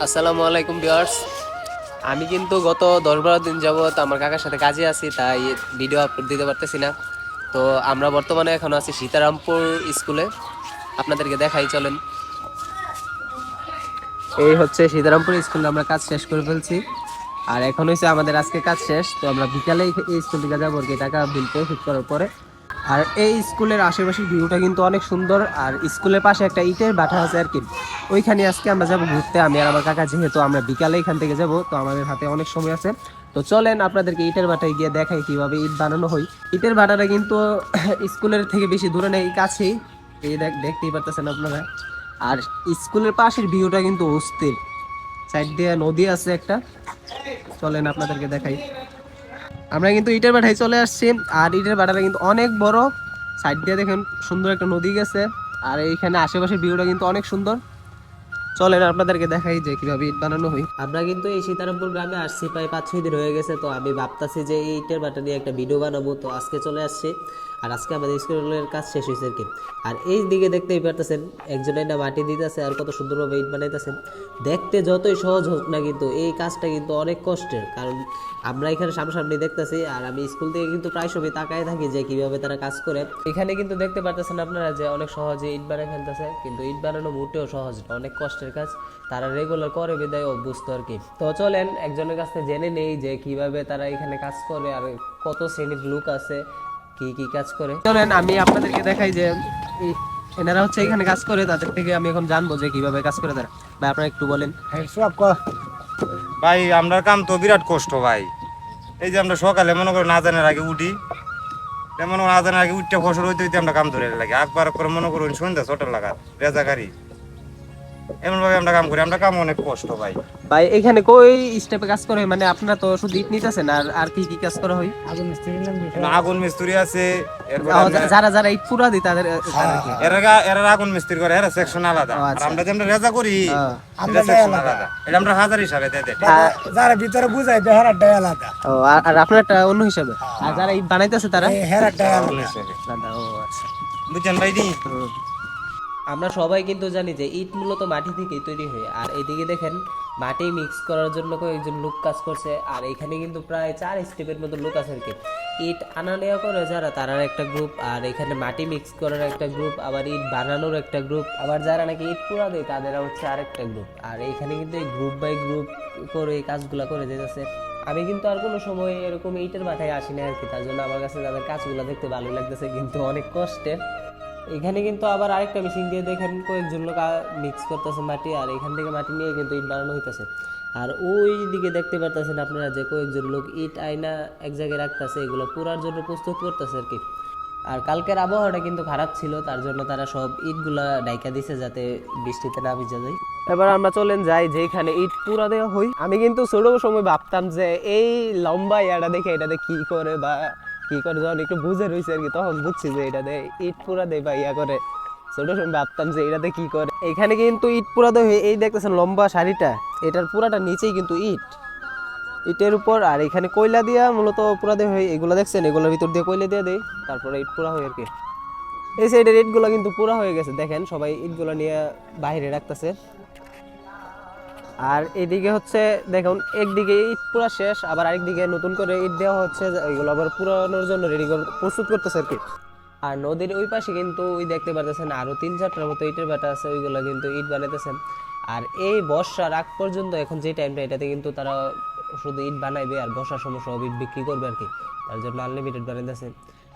আসসালামু আলাইকুম ভিউয়ার্স। আমি কিন্তু গত দশ বারো দিন যাবত আমার কাকার সাথে কাজে আছি, তাই ভিডিও আপলোড দিতে পারতেছি না। তো আমরা বর্তমানে এখন আছি সীতারামপুর স্কুলে। আপনাদেরকে দেখাই, চলেন। এই হচ্ছে সীতারামপুর স্কুলে, আমরা কাজ শেষ করে ফেলছি। আর এখন হচ্ছে আমাদের আজকে কাজ শেষ, তো আমরা বিকালে এই- স্কুল থেকে যাব টাকা বিল পরিশোধ করার পরে। আর এই স্কুলের আশেপাশের ভিউটা কিন্তু অনেক সুন্দর, আর স্কুলের পাশে একটা ইটের বাঠা আছে আর কি। ওইখানে আজকে আমরা যাব ঘুরতে, আমি আর আমার কাকা যেহেতু আমরা বিকালে এখান থেকে যাব, তো আমাদের হাতে অনেক সময় আছে। তো চলেন আপনাদেরকে ইটের বাটায় গিয়ে দেখাই কীভাবে ইট বানানো হয়। ইটের বাটাটা কিন্তু স্কুলের থেকে বেশি দূরে নেই, কাছেই। এই দেখ, দেখতেই পারতেছেন আপনারা। আর স্কুলের পাশের ভিউটা কিন্তু অস্থির। সাইড দিয়ে নদী আছে একটা। চলেন আপনাদেরকে দেখাই। আমরা কিন্তু ইটের বাটায় চলে আসছি। আর ইটের বাটাটা কিন্তু অনেক বড়। সাইড দিয়ে দেখেন, সুন্দর একটা নদী গেছে। আর এইখানে আশেপাশের ভিউটা কিন্তু অনেক সুন্দর। চলেন, আপনাদেরকে দেখাই যে কীভাবে ইট বানানো হয়। আমরা কিন্তু এই সীতারামপুর গ্রামে আসছি, প্রায় পাঁচ, ছয় দিন হয়ে গেছে। তো আমি ভাবতাছি যে এই ইটের বাটা নিয়ে একটা ভিডিও বানাবো। তো আজকে চলে আসছি। আর আজকে আমাদের স্কুলের কাজ শেষ হয়েছে আর কি। আর এই দিকে দেখতেই পারতেছেন একজনের না মাটি দিতেছে আর কত সুন্দরভাবে ইট বানাইতেছেন। দেখতে যতই সহজ হোক না কিন্তু এই কাজটা কিন্তু অনেক কষ্টের। কারণ আমরা এখানে সামনাসামনি দেখতেছি আর আমি স্কুল থেকে কিন্তু প্রায় সময় তাকায় থাকি যে কীভাবে তারা কাজ করে। এখানে কিন্তু দেখতে পারতেছেন আপনারা যে অনেক সহজে ইট বানিয়ে ফেলতেছে, কিন্তু ইট বানানো মোটেও সহজ অনেক কষ্টের কাজ তারা রেগুলার করে বিদায় অভ্যস্ত আর কি। তো চলেন একজনের কাছ থেকে জেনে নেই যে কীভাবে তারা এখানে কাজ করে আর কত শ্রেণির লোক আছে কি কি কাজ করে। চলেন আমি আপনাদেরকে দেখাই যে এনারা হচ্ছে এখানে কাজ করে তাদের থেকে আমি এখন জানব যে কীভাবে কাজ করে তারা। ভাই আপনারা একটু বলেন। ভাই আমরা কাম তো বিরাট কষ্ট ভাই। এই যে আমরা সকালে মনে করো না জানার আগে উঠি মনে করো না জানার আগে উঠতে ফসল হইতে হইতে আমরা কাম ধরে লাগে। একবার করে মনে করুন সন্ধ্যা ছটার লাগা রেজাকারি। এমন ভাবে আমরা কাম করি আমরা কাম অনেক কষ্ট ভাই ভাই এখানে কই স্টেপে কাজ করে? মানে আপনারা তো শুধু ইট নিতেছেন আর আর কি কি কাজ করা হয়? আগুন মিস্ত্রি আছে এরপর আহ, আমরা- যারা যারা ইট পুরা দিই তাদের এরা এরা আগুন মিস্ত্রি করে এরা সেকশন আলাদা। আর আচ্ছা। আমরা যে আমরা রেজা করি হ্যাঁ। এটা সেকশন আলাদা। এটা আমরা হাজার হিসাবে দেয় দেয়। যারা ভিতরে বুঝাই দেয় হেরাটাই আলাদা। ও, আর- আর আপনারটা অন্য হিসাবে? আর যারা ইট বানাইতেছে তারা? আগুন আলাদা। আলাদা, ও আচ্ছা। বুঝছেন ভাই দি আমরা সবাই কিন্তু জানি যে ইট মূলত মাটি থেকেই তৈরি হয়। আর এদিকে দেখেন, মাটি মিক্স করার জন্য কয়েকজন লোক কাজ করছে, আর এখানে কিন্তু প্রায় চার স্টেপের মতো লোক আছে আর কি। ইট আনা নেওয়া করে যারা তারার একটা গ্রুপ আর এখানে মাটি মিক্স করার একটা গ্রুপ আবার ইট বানানোর একটা গ্রুপ আবার যারা নাকি ইট পুরা দেয়, তাদের হচ্ছে আরেকটা গ্রুপ আর এখানে কিন্তু এই গ্রুপ বাই গ্রুপ করে এই কাজগুলো করে যেতেছে। আমি কিন্তু আর কোনো সময় এরকম ইটের মাথায় আসি না আর কি, তার জন্য আমার কাছে তাদের কাজগুলো দেখতে ভালো লাগতেছে, কিন্তু অনেক কষ্টের। এখানে কিন্তু আবার আরেকটা মেশিন দিয়ে দেখেন কয়েকজন লোক মিক্স করতেছে মাটি, আর এখান থেকে মাটি নিয়ে কিন্তু ইট বানানো হইতেছে। আর ওই দিকে দেখতে পারতেছেন আপনারা যে কয়েকজন লোক ইট আয়না এক জায়গায় রাখতেছে, এগুলো পুরার জন্য প্রস্তুত করতেছে আর কি। আর কালকের আবহাওয়াটা কিন্তু খারাপ ছিল, তার জন্য তারা সব ইটগুলা ডাইকা দিছে যাতে বৃষ্টিতে না ভিজে যায়। এবার আমরা চলেন যাই যেখানে ইট পুরা দেওয়া হই। আমি কিন্তু ছোট সময় ভাবতাম যে এই লম্বা ইয়াটা দেখে এটাতে কি করে বা কি করে যখন একটু বুঝে রয়েছে আর কি। তখন বুঝছি যে এটাতে ইট পুরা দেয় বা ইয়া করে। ছোট সময় ভাবতাম যে এটাতে কি করে। এখানে কিন্তু ইট পুরা দেয় এই দেখতেছেন লম্বা শাড়িটা। এটার পুরাটা নিচেই কিন্তু ইট। ইটের উপর, আর এখানে কয়লা দিয়া মূলত পুরা দেওয়া হয়, এগুলো দেখছেন? এগুলোর ভিতর দিয়ে কয়লা দিয়ে দেয় তারপরে ইট পুরা হয় আর কি। এই সাইডের ইটগুলো কিন্তু পুরা হয়ে গেছে। দেখেন, সবাই ইটগুলো নিয়ে বাইরে রাখতেছে। আর এদিকে হচ্ছে, দেখুন, একদিকে ইট পুরা শেষ, আবার আরেকদিকে নতুন করে ইট দেওয়া হচ্ছে এগুলো আবার পুরানোর জন্য রেডি প্রস্তুত করতেছে আর কি। আর নদীর ওই পাশে কিন্তু ওই দেখতে পারতেছেন আরও তিন চারটার মতো ইটের বাটা আছে, ওইগুলো কিন্তু ইট বানাইতেছেন। আর এই বর্ষার আগ পর্যন্ত এখন যে টাইমটা এটাতে কিন্তু তারা শুধু ইট বানাইবে আর বর্ষার সময় সব ইট বিক্রি করবে আর কি। তার জন্য আনলিমিটেড বানাইতেছে।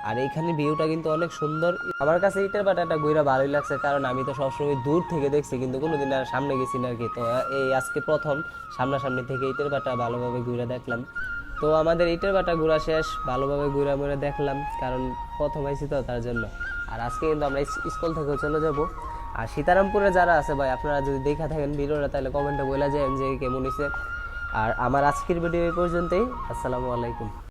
আর এইখানে ভিউটা কিন্তু অনেক সুন্দর। আমার কাছে ইটের বাটাটা ঘুরা ভালোই লাগছে, কারণ আমি তো সবসময় দূর থেকে দেখছি, কিন্তু কোনোদিন আর সামনে গেছি না আর কি। তো এই আজকে প্রথম সামনাসামনি থেকে ইটের বাটা ভালোভাবে ঘুরে দেখলাম। তো, আমাদের ইটের বাটা ঘোরা শেষ, ভালোভাবে ঘুরে মুড়ে দেখলাম, কারণ প্রথম আইছি তো তার জন্য। আর আজকে কিন্তু আমরা স্কুল থেকেও চলে যাব। আর সীতারামপুরে যারা আছে ভাই, আপনারা যদি দেখা থাকেন ভিডিওটা, তাহলে কমেন্টে বলে যাবেন যে কেমন হয়েছে আর আমার আজকের ভিডিও এই পর্যন্তই। আসসালামু আলাইকুম।